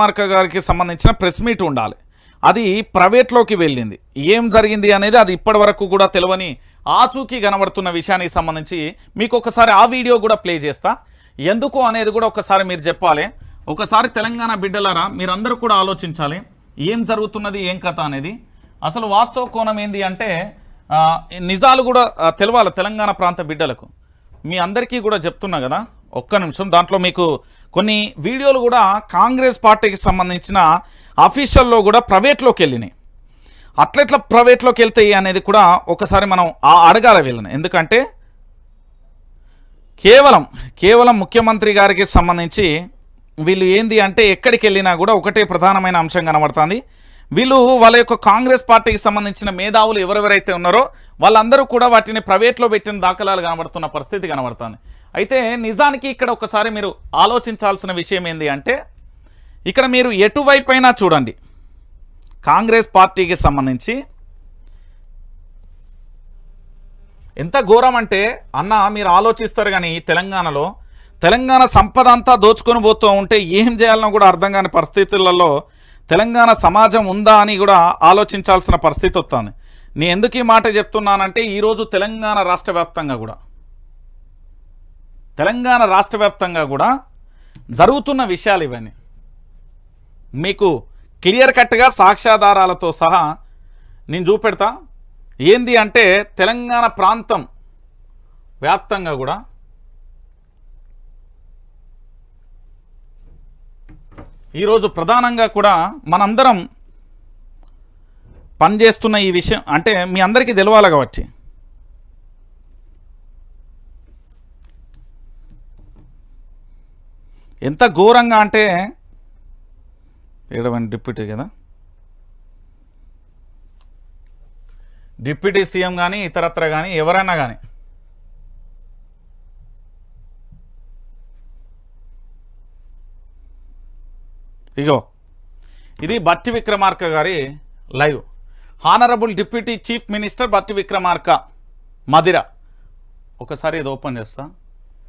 మార్క గారికి సంబంధించిన press meet ఉండాలి. అది ప్రైవేట్లోకి వెళ్ళింది. ఏం జరిగింది అనేది అది ఇప్పటి వరకు కూడా తెలియని ఆచూకీ కనబడుతున్న విషయానికి సంబంధించి మీకు ఒకసారి ఆ వీడియో కూడా ప్లే చేస్తా. ఎందుకు అనేది కూడా ఒకసారి మీరు చెప్పాలి. ఒకసారి తెలంగాణ బిడ్డలారా మీరందరూ కూడా ఆలోచించాలి. ఏం జరుగుతున్నది ఏం కథ అనేది. అసలు వాస్తవ కోణం ఏంది అంటే నిజాలు కూడా తెలవాలి తెలంగాణ ప్రాంత బిడ్డలకు. మీ అందరికీ కూడా చెప్తున్నా కదా ఒక్క నిమిషం. దాంట్లో మీకు కొన్ని వీడియోలు కూడా కాంగ్రెస్ పార్టీకి సంబంధించిన అఫీషియల్లో కూడా ప్రైవేట్లోకి వెళ్ళినాయి. అట్లెట్లా ప్రైవేట్లోకి వెళ్తాయి అనేది కూడా ఒకసారి మనం ఆ అడగాల వీళ్ళని. ఎందుకంటే కేవలం కేవలం ముఖ్యమంత్రి గారికి సంబంధించి వీళ్ళు ఏంది అంటే ఎక్కడికి వెళ్ళినా కూడా ఒకటే ప్రధానమైన అంశం కనబడుతుంది. వీళ్ళు వాళ్ళ యొక్క కాంగ్రెస్ పార్టీకి సంబంధించిన మేధావులు ఎవరెవరైతే ఉన్నారో వాళ్ళందరూ కూడా వాటిని ప్రైవేట్లో పెట్టిన దాఖలాలు కనబడుతున్న పరిస్థితి కనబడుతుంది. అయితే నిజానికి ఇక్కడ ఒకసారి మీరు ఆలోచించాల్సిన విషయం ఏంది అంటే ఇక్కడ మీరు ఎటువైపైనా చూడండి. కాంగ్రెస్ పార్టీకి సంబంధించి ఎంత ఘోరం అంటే అన్న మీరు ఆలోచిస్తారు కానీ తెలంగాణలో తెలంగాణ సంపద అంతా దోచుకొని పోతూ ఉంటే ఏం చేయాలనో కూడా అర్థం కాని పరిస్థితులలో తెలంగాణ సమాజం ఉందా అని కూడా ఆలోచించాల్సిన పరిస్థితి వస్తుంది. నేను ఎందుకు ఈ మాట చెప్తున్నానంటే ఈరోజు తెలంగాణ రాష్ట్ర వ్యాప్తంగా కూడా తెలంగాణ రాష్ట్ర వ్యాప్తంగా కూడా జరుగుతున్న విషయాలు ఇవన్నీ. మీకు క్లియర్ కట్గా సాక్ష్యాధారాలతో సహా నేను చూపెడతా. ఏంది అంటే తెలంగాణ ప్రాంతం వ్యాప్తంగా కూడా ఈరోజు ప్రధానంగా కూడా మనందరం పనిచేస్తున్న ఈ విషయం అంటే మీ అందరికీ తెలవాలి కాబట్టి. ఎంత ఘోరంగా అంటే ఏడవండి డిప్యూటీ కదా? డిప్యూటీ సీఎం కానీ ఇతరత్ర కానీ ఎవరైనా కానీ ఇగో ఇది భట్టి విక్రమార్క గారి live. Honourable deputy chief minister Bhatti Vikramarka Madhira. ఒకసారి ఇది ఓపెన్ చేస్తా.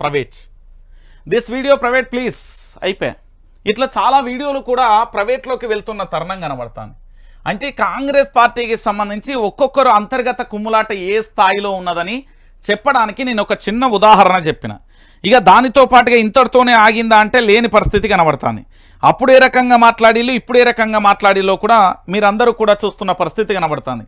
Private this video private please అయిపోయా. ఇట్లా చాలా వీడియోలు కూడా ప్రైవేట్లోకి వెళ్తున్న తరుణం కనబడతాను అంటే కాంగ్రెస్ పార్టీకి సంబంధించి ఒక్కొక్కరు అంతర్గత కుమ్ములాట ఏ స్థాయిలో ఉన్నదని చెప్పడానికి నేను ఒక చిన్న ఉదాహరణ చెప్పిన. ఇక దానితో పాటుగా ఇంతటితోనే ఆగిందా అంటే లేని పరిస్థితి కనబడుతుంది. అప్పుడు ఏ రకంగా మాట్లాడిల్లు ఇప్పుడు ఏ రకంగా మాట్లాడిలో కూడా మీరందరూ కూడా చూస్తున్న పరిస్థితి కనబడుతుంది.